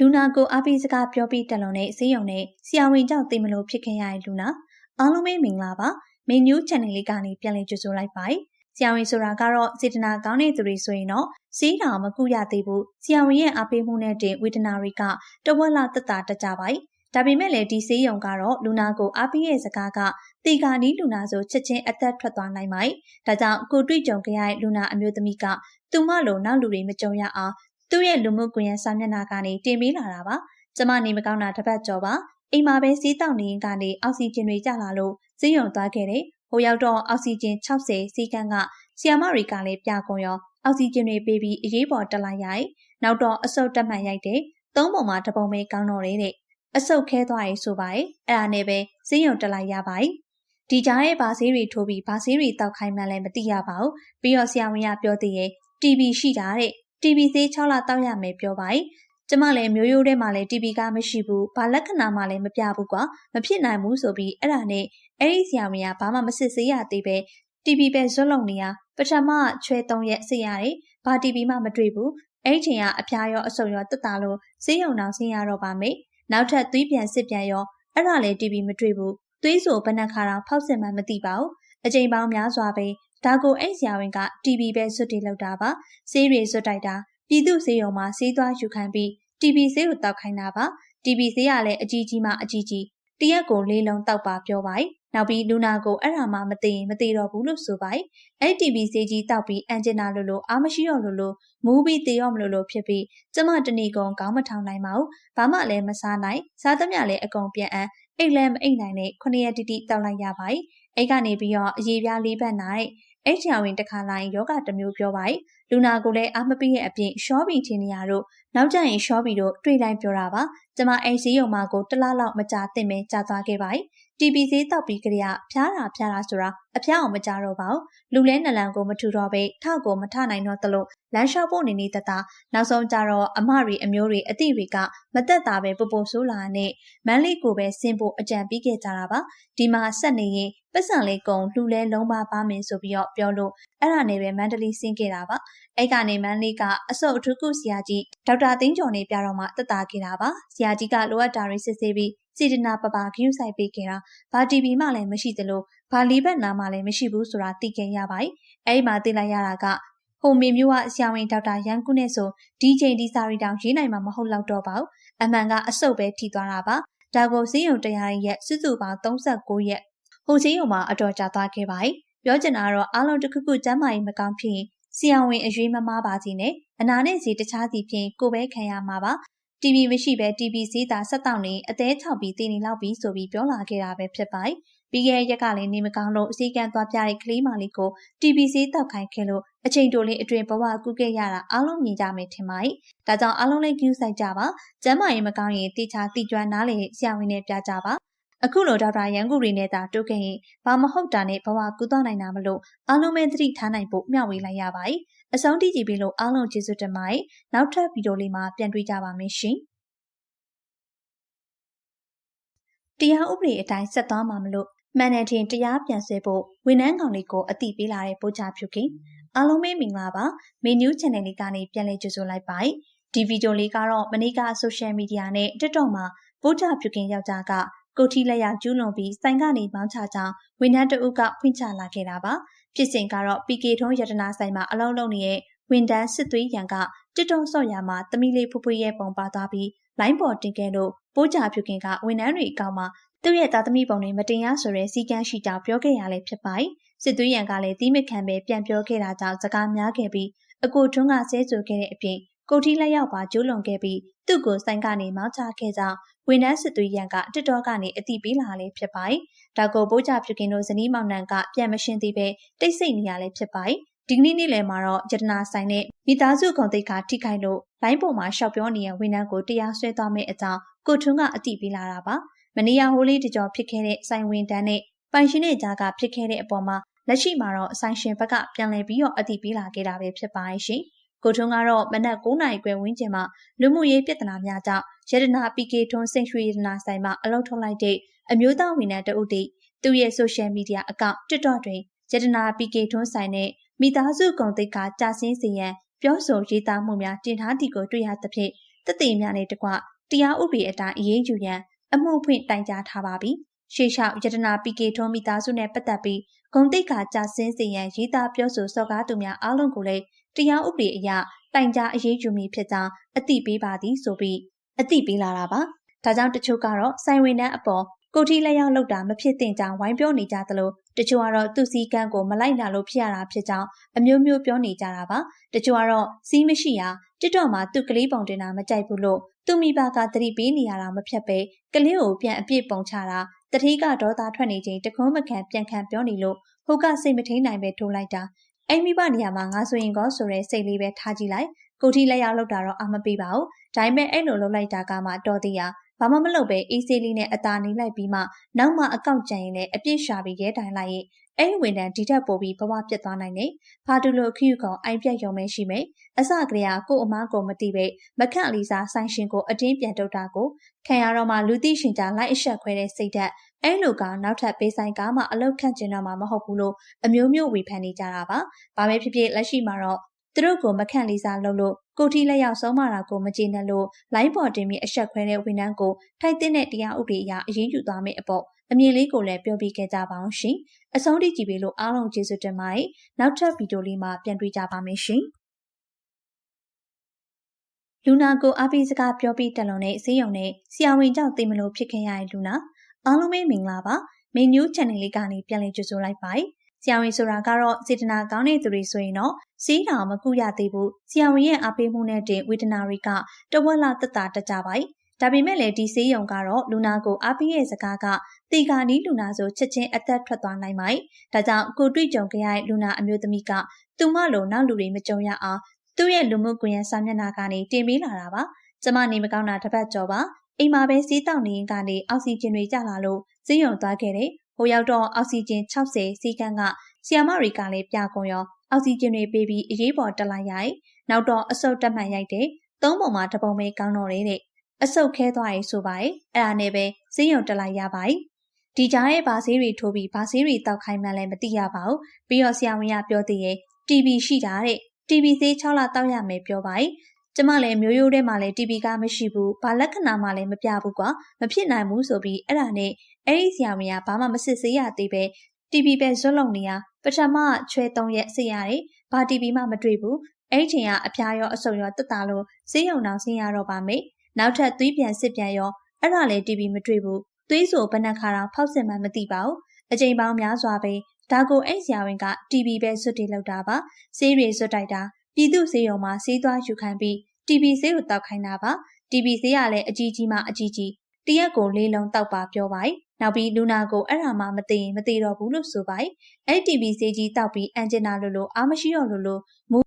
လူနာကိုအားပေးစကားပြောပြီးတက်လွန်တဲ့ဈေးရုံနဲ့ဆရာဝန်ကြောင့်သိမလို့ဖြစ်ခဲ့ရတဲ့လူနာအားလုံးပဲမင်္ဂလာပါမင်းညူး channel လေးကနေပြန်လည်ကြိုဆိုလိုက်ပါတယ်ဆရာဝန်ဆိုတာကတော့စေတနာကောင်းတဲ့သူတွေဆိုရင်တော့ဈေးတော်မကူရသေးဘူးဆရာဝန်ရဲ့အားပေးမှုနဲ့တင်ဝေဒနာတွေကတဝက်လောက်တက်တာတက်ကြပါတယ်ဒါပေမဲ့လည်းဒီဆေးရုံကတော့လူနာကိုအားပေးရဲ့စကားကတေကာနီးလူနာဆိုချက်ချင်းအသက်ထွက်သွားနိုင်ပါတယ်။ဒါကြောင့်ကိုတွေ့ကြုံကြရတဲ့လူနာအမျိုးသမီးကသူမလိုနောက်လူတွေမကြုံရအောင် သူ့ရဲ့လူမှုကွန်ရက်စာမျက်နှာကနေတင်ပေးလာတာပါ။ကျမနေမကောင်းတာတစ်ပတ်ကျော်ပါ။အိမ်မှာပဲစီးတောက်နေရင်ကနေအောက်ဆီဂျင်တွေကျလာလို့ဈေးရုံသွားခဲ့တယ်။ဟိုရောက်တော့အောက်ဆီဂျင်60စီးကန်းကဆီယာမတွေကလည်းပြကုန်ရောအောက်ဆီဂျင်တွေပေးပြီးအရေးပေါ်တက်လိုက်ရိုက်။နောက်တော့အဆုတ်တက်မှန်ရိုက်တယ်။သုံးပုံမှာတပုံပဲကောင်းတော့တယ်တဲ့အဆုတ်ခဲသွားရေးဆိုပါရဲ့အဲ့ဒါနဲ့ပဲဈေးရုံတက်လိုက်ရပါ යි ဒီကြားရဲ့ဗာဆေးတွေထိုးပြီးဗာဆေးတွေတောက်ခိုင်းမှလည်းမသိရပါဘူးပြီးတော့ဆရာဝန်ကပြောသေးရဲ့ TB ရှိတာတဲ့ TB ဆေး6လတောက်ရမယ်ပြောပါ යි ကျမလည်းမျိုးရိုးထဲမှာလည်း TB ကမရှိဘူးဘာလက္ခဏာမှလည်းမပြဘူးကွာမဖြစ်နိုင်ဘူးဆိုပြီးအဲ့ဒါနဲ့အဲ့ဒီဆရာဝန်ကဘာမှမစစ်ဆေးရသေးပဲ TB ပဲဇွတ်လုံနေရပထမချွဲ3ရက်စစ်ရတယ်ဘာ TB မှမတွေ့ဘူးအဲ့ဒီချိန်ကအဖျားရောအဆုတ်ရောတက်တာလို့ဈေးရုံအောင်ဆင်းရတော့ပါမယ်နောက်ထပ်သွေးပြန်စစ်ပြန်ရောအဲ့ဒါလည်းတီဗီမတွေ့ဘူးသွေးဆိုဘဏ္ဍခါတောင်ဖောက်စစ်မှမသိပါဘူးအချိန်ပေါင်းများစွာပဲ ဒါကိုအဲ့ဆရာဝန်ကတီဗီပဲဆွတ်တီလောက်တာပါဆေးတွေဆွတ်တိုက်တာပြည်သူဆေးရုံမှာဆေးသွားယူခံပြီးတီဗီဆေးကိုတောက်ခိုင်းတာပါတီဗီဆေးကလည်းအကြီးကြီးမှအကြီးကြီးတရက်ကိုလေးလုံးတောက်ပါပြောပါ යි နောက်ပြီးလူနာကိုအဲ့ဒါမှမသိရင်မသိတော့ဘူးလို့ဆိုပါ යි အဲ့တီဗီဆေးကြီးတောက်ပြီးအန်ဂျင်နာလိုလိုအားမရှိတော့လိုလိုမူးပြီးတေရော့မလို့လို့ဖြစ်ပြီးကျမတဏီကုံခေါင်းမထောင်နိုင်ပါဘူးဘာမှလည်းမစားနိုင်စားသမျှလည်းအကုန်ပြန်အပ်အိတ်လည်းမအိတ်နိုင်နဲ့ခုနှစ်ရက်တိတိတောက်လိုက်ရပါ යි အိတ်ကနေပြီးတော့အရေးပြားလေးဘက်နိုင် အဲ့ချာဝင်တစ်ခါလိုက်ယောဂတစ်မျိုးပြောပါ යි လူနာကိုလည်းအားမပေးရဲ့အပြင်ရှော့ဘီထင်နေရတော့နောက်ကျရင်ရှော့ဘီတို့တွေ့တိုင်းပြောတာပါကျမအိမ်စီးရုံမှာကိုတလားလောက်မကြာသင့်ပဲကြာသွားခဲ့ပါ යි TB ဈေးတောက်ပြီးကြရဖျားတာဖျားတာဆိုတာအဖျားအောင်မကြတော့ပါဘူးလူလဲနလန်ကိုမထူတော့ပဲထကိုမထနိုင်တော့သလိုလမ်းလျှောက်ဖို့နေနေတတနောက်ဆုံးကြတော့အမတွေအမျိုးတွေအတိတွေကမသက်တာပဲပူပူဆိုးလာနဲ့မန်းလေးကိုပဲဆင်းဖို့အကြံပေးခဲ့ကြတာပါဒီမှာဆက်နေရင်ပတ်စံလေးကုံလူလဲလုံးပါပါမယ်ဆိုပြီးတော့ပြောလို့အဲ့ဒါနဲ့ပဲမန္တလေးဆင်းခဲ့တာပါအဲ့ကနေမန်းလေးကအစုပ်အထူးကုဆရာကြီးဒေါက်တာသိန်းကျော်နေပြတော့မှတက်တာခဲ့တာပါဆရာကြီးကလိုအပ်တာတွေစစ်ဆေးပြီးစေတနာပပဂရုစိုက်ပေးခဲ့တာဘာတီဗီမှလည်းမရှိသလိုဘာလီဘက်နာမှလည်းမရှိဘူးဆိုတာသိခဲ့ရပါတယ်အဲ့ဒီမှာသိလိုက်ရတာကဟိုမင်းမျိုးကဆရာဝန်ဒေါက်တာရန်ကုနဲ့ဆိုဒီချိန်ဒီစာရီတောင်ရေးနိုင်မှာမဟုတ်တော့တော့ပါဘူးအမှန်ကအဆုတ်ပဲထိသွားတာပါဒါကိုစည်းရုံတရားရဲ့စုစုပေါင်း39ရက်ဟိုစည်းရုံမှာအတော်ကြာသွားခဲ့ပါတယ်ပြောချင်တာကတော့အားလုံးတစ်ခုခုကျမ်းမာရေးမကောင်းဖြစ်ရင် ဆရာဝန်အရွေးမမားပါစီနဲ့အနာနဲ့စီတခြားစီဖြင့်ကိုပဲခံရမှာပါ။ TV မရှိဘဲ TV ဈေးသာဆက်တောက်နေအသေးချောက်ပြီးတည်နေလောက်ပြီးဆိုပြီးပြောလာခဲ့တာပဲဖြစ်ပါတယ်။ပြီးခဲ့တဲ့ရက်ကလည်းနေမကောင်းလို့အစည်းကမ်းသွားပြတဲ့ကလေးမလေးကို TV ဈေးတောက်ခိုင်းခဲ့လို့အချိန်တိုလေးအတွင်ဘဝကူးခဲ့ရတာအားလုံးမြင်ကြမယ်ထင်ပါတယ်။ဒါကြောင့်အားလုံးလည်း view ဆိုင်ကြပါ။ကျမ်းမာရေးမကောင်းရင်တေချာတိကျွမ်းနားလေဆရာဝန်နဲ့ပြကြပါ။ အခုလိုဒေါက်တာရန်ကူရီနဲ့သာတိုးခဲ့ရင်ဘာမဟုတ်တာနဲ့ဘဝကူးသွားနိုင်တာမလို့အားလုံးပဲသတိထားနိုင်ဖို့မျှဝေလိုက်ရပါတယ်။အဆုံးထိကြည့်ပြီးလို့အားလုံးကျေးဇူးတင်ပါတယ်။နောက်ထပ်ဗီဒီယိုလေးမှာပြန်တွေ့ကြပါမယ်ရှင်။တရားဥပဒေအတိုင်းဆက်သွားမှာမလို့မှန်တယ်ထင်တရားပြန်ဆွဲဖို့ဝန်ထမ်းကောင်လေးကိုအတိပေးလာတဲ့ပို့ချဖြူခင်အားလုံးပဲမင်္ဂလာပါမင်း new channel လေးကနေပြန်လည်ကြိုဆိုလိုက်ပါတယ်ဒီဗီဒီယိုလေးကတော့မနေ့က social media နဲ့ TikTok မှာပို့ချဖြူခင်ယောက်ျားက ကိုထီလက်ရကျူးလွန်ပြီးစိုင်ကနေမောင်းချကြောင်းဝန်ထမ်းတအုပ်ကဖွင့်ချလာခဲ့တာပါဖြစ်စဉ်ကတော့ PK ထုံးရတနာဆိုင်မှာအလုံးလုံးနေတဲ့ဝန်တန်းစစ်သွေးရန်ကတစ်တုံဆော့ရမှာတမီလေးဖူးဖူးရဲ့ပုံပါသွားပြီးလိုင်းပေါ်တင်ခဲ့လို့ပိုးကြဖြူခင်ကဝန်ထမ်းတွေအကောင့်မှာသူ့ရဲ့သားသမီးပုံတွေမတင်ရဆိုတဲ့စီကန်းရှိကြောင်းပြောခဲ့ရလဲဖြစ်ပါတယ်စစ်သွေးရန်ကလည်းတီးမခံပဲပြန်ပြောခဲ့တာကြောင့်စကားများခဲ့ပြီးအကိုထွန်းကဆဲဆိုခဲ့တဲ့အပြင်ကိုတီလက်ရောက်ပါကျိုးလွန်ခဲ့ပြီးသူ့ကိုဆိုင်ကနေမောင်းချခဲ့ကြောင်း ဝန်ထမ်းစစ်သွေးရန်ကတစ်တော်ကနေအတိပေးလာလဲဖြစ်ပါတယ်။ဒါကိုပိုးကြဖြူကင်တို့ဇနီးမောင်နှံကပြန်မရှင်းသေးပဲတိတ်ဆိတ်နေရလဲဖြစ်ပါတယ်။ဒီကနေ့နေ့လယ်မှာတော့ယတနာဆိုင်နဲ့မိသားစုကုန်သိက္ခာထိခိုက်လို့လိုင်းပေါ်မှာရှောက်ပြောနေတဲ့ဝန်ထမ်းကိုတရားစွဲသွားမယ့်အကြောင်းကိုထွန်းကအတိပေးလာတာပါ။မနေ့ကဟိုလေးတကြောဖြစ်ခဲ့တဲ့ဆိုင်ဝန်တန်းနဲ့ပိုင်ရှင်တဲ့ကြားကဖြစ်ခဲ့တဲ့အပေါ်မှာလက်ရှိမှာတော့ဆိုင်ရှင်ဘက်ကပြန်လည်ပြီးတော့အတိပေးလာခဲ့တာပဲဖြစ်ပါရဲ့ရှင်။ ကိုထွန်းကတော့မနက်9နာရီခွဲဝန်းကျင်မှာလူမှုရေးပြဿနာများကြောင့်ရတနာ PK ထွန်းစိတ်ရွှေရတနာဆိုင်မှာအလုပ်ထုတ်လိုက်တဲ့အမျိုးသားဝန်ထမ်းတအုပ်တီသူ့ရဲ့ social media account TikTok တွင်ရတနာ PK ထွန်းဆိုင်နဲ့မိသားစုကုန်သိက္ခာကြာဆင်းစေရန်ပြောဆိုရေးသားမှုများတင်ထားသည်ကိုတွေ့ရသဖြင့်တသိများနဲ့တကွတရားဥပဒေအတိုင်းအရေးယူရန်အမှုဖွင့်တိုင်ကြားထားပါပြီ။ရှေ့လျှောက်ယတနာ PK ထုံးမိသားစုနဲ့ပတ်သက်ပြီးဂုံတိတ်ခါကြာဆင်းစေရန်ရေးသားပြောဆိုစော်ကားသူများအားလုံးကိုလည်း တရားဥပဒေအရတိုင်ကြားအရေးယူမည်ဖြစ်ကြောင်းအသိပေးပါသည်ဆိုပြီးအသိပေးလာတာပါ။ဒါကြောင့်တချို့ကတော့ဆိုင်ဝင်နှန်းအပေါ်ကိုထီလက်ရောက်လောက်တာမဖြစ်သင့်ကြောင်းဝိုင်းပြောနေကြသလိုတချို့ကတော့သူ့စည်းကမ်းကိုမလိုက်နာလို့ဖြစ်ရတာဖြစ်ကြောင်းအမျိုးမျိုးပြောနေကြတာပါတချို့ကတော့စီးမရှိရာတစ်တော့မှသူ့ကလေးပုံတင်တာမကြိုက်ဘူးလို့သူမိဘကသတိပေးနေရတာမဖြတ်ပဲကလေးကိုပြန်အပြစ်ပုံချတာတတိကဒေါသထွက်နေချိန်တကုံးမခံပြန်ခံပြောနေလို့ဟိုကစိတ်မထိန်နိုင်ပဲထိုးလိုက်တာ အိမ်မိဘနေရာမှာငါဆိုရင်ကောဆိုတဲ့စိတ်လေးပဲထားကြည့်လိုက်ကိုထီလက်ရောက်လောက်တာတော့အမပေးပါဘူးဒါပေမဲ့အဲ့လိုလုပ်လိုက်တာကမှတော်သေးရဘာမှမလုပ်ပဲအေးဆေးလေးနဲ့အသာနေလိုက်ပြီးမှနောက်မှအကောက်ကြံရင်လည်းအပြစ်ရှာပြီးရဲတိုင်လိုက်ရင် အဲ့ဝန်တန်းဒီထက်ပိုပြီးဘဝပြတ်သွားနိုင်တယ်။ဘာတူလို့ခရီးကောင်အိုင်ပြတ်ရုံပဲရှိမယ်။အစကတည်းကကို့အမားကိုမတိပဲမခန့်လီစာဆိုင်ရှင်ကိုအတင်းပြန်တုတ်တာကိုခံရတော့မှလူသိရှင်ကြားလိုက်အဆက်ခွဲတဲ့စိတ်ဓာတ်အဲ့လိုကနောက်ထပ်ပေးဆိုင်ကားမှအလောက်ခန့်ကျင်တော့မှမဟုတ်ဘူးလို့အမျိုးမျိုးဝေဖန်နေကြတာပါ။ဘာပဲဖြစ်ဖြစ်လက်ရှိမှာတော့သူတို့ကိုမခန့်လီစာလုပ်လို့ကိုထီလက်ရောက်ဆုံးမတာကိုမကျေနပ်လို့လိုင်းပေါ်တင်ပြီးအဆက်ခွဲတဲ့ဝန်ထမ်းကိုထိုက်တဲ့တရားဥပဒေအရအရေးယူသွားမယ့်အပေါ့ အမြင်လေးကိုလည်းပြောပြခဲ့ကြပါအောင်ရှင်။အဆုံးထိကြည့်ပေးလို့အားလုံးကျေးဇူးတင်ပါတယ်။နောက်ထပ်ဗီဒီယိုလေးမှာပြန်တွေ့ကြပါမယ်ရှင်။လူနာကိုအားပေးစကားပြောပြီးတက်လုံတဲ့ဈေးရုံနဲ့ဆရာဝန်ကြောင့်သိမလို့ဖြစ်ခဲ့ရတဲ့လူနာအားလုံးပဲမင်္ဂလာပါ။မင်းညူး channel လေးကနေပြန်လည်ကြိုဆိုလိုက်ပါတယ်။ဆရာဝန်ဆိုတာကတော့စေတနာကောင်းတဲ့သူတွေဆိုရင်တော့ဈေးတောင်မကူရသေးဘူး။ဆရာဝန်ရဲ့အားပေးမှုနဲ့တင်ဝေဒနာတွေကတဝက်လောက်တက်တာတက်ကြပါ යි ။ ဒါပေမဲ့လည်းဒီဆေးရုံကတော့လူနာကိုအားပေးရဲ့စကားကတေကာနီးလူနာဆိုချက်ချင်းအသက်ထွက်သွားနိုင်ပါတယ်။ဒါကြောင့်ကိုတွေ့ကြုံကြရတဲ့လူနာအမျိုးသမီးကသူမလိုနောက်လူတွေမကြုံရအောင်သူ့ရဲ့လူမှုကွန်ရက်စာမျက်နှာကနေတင်ပေးလာတာပါ။ကျမနေမကောင်းတာတစ်ပတ်ကျော်ပါ။အိမ်မှာပဲစီးတောက်နေရင်ကနေအောက်ဆီဂျင်တွေကျလာလို့ဈေးရုံသွားခဲ့တယ်။ဟိုရောက်တော့အောက်ဆီဂျင်60စီးကန်းကဆီယာမတွေကလည်းပြကုန်ရောအောက်ဆီဂျင်တွေပေးပြီးအရေးပေါ်တက်လိုက်ရိုက်။နောက်တော့အဆုတ်တက်မှန်ရိုက်တယ်။သုံးပုံမှာတပုံပဲကောင်းတော့တယ်တဲ့ အဆုတ်ခဲသွားရေးဆိုပါရဲ့အဲ့ဒါနဲ့ပဲဈေးရုံတက်လိုက်ရပါ යි ဒီကြားရဲ့ဗာဆေးတွေထိုးပြီးဗာဆေးတွေတောက်ခိုင်းမှလည်းမသိရပါဘူးပြီးတော့ဆရာဝန်ကပြောသေးရဲ့ TB ရှိတာတဲ့ TB ဆေး6လတောက်ရမယ်ပြောပါ යි ကျမလည်းမျိုးရိုးထဲမှာလည်း TB ကမရှိဘူးဘာလက္ခဏာမှလည်းမပြဘူးကွာမဖြစ်နိုင်ဘူးဆိုပြီးအဲ့ဒါနဲ့အဲ့ဒီဆရာဝန်ကဘာမှမစစ်ဆေးရသေးပဲ TB ပဲဇွတ်လုံနေရပထမချွဲ3ရက်စစ်ရတယ်ဘာ TB မှမတွေ့ဘူးအဲ့ဒီချိန်ကအဖျားရောအဆုတ်ရောတက်တာလို့ဈေးရုံတော်ဆင်းရတော့ပါမယ် နောက်ထပ်သွေးပြန်စစ်ပြန်ရောအဲ့ဒါလည်း TB မတွေ့ဘူးသွေးဆိုဘဏ္ဍခါတော့ဖောက်စစ်မှမသိပါဘူးအချိန်ပေါင်းများစွာပဲဒါကိုအဲ့ဆရာဝန်က TB ပဲစွတ်တေလောက်တာပါဆေးတွေစွတ်တိုက်တာပြည်သူဆေးရုံမှာဆေးသွားယူခံပြီး TB ဆေးကိုတောက်ခိုင်းတာပါ TB ဆေးကလည်းအကြီးကြီးမှအကြီးကြီးတရက်ကိုလေးလုံးတောက်ပါပြောပါနောက်ပြီးလူနာကိုအဲ့ဒါမှမသိရင်မသိတော့ဘူးလို့ဆိုပါအဲ့ TB ဆေးကြီးတောက်ပြီးအန်ဂျင်နာလိုလိုအားမရှိတော့လို့လို့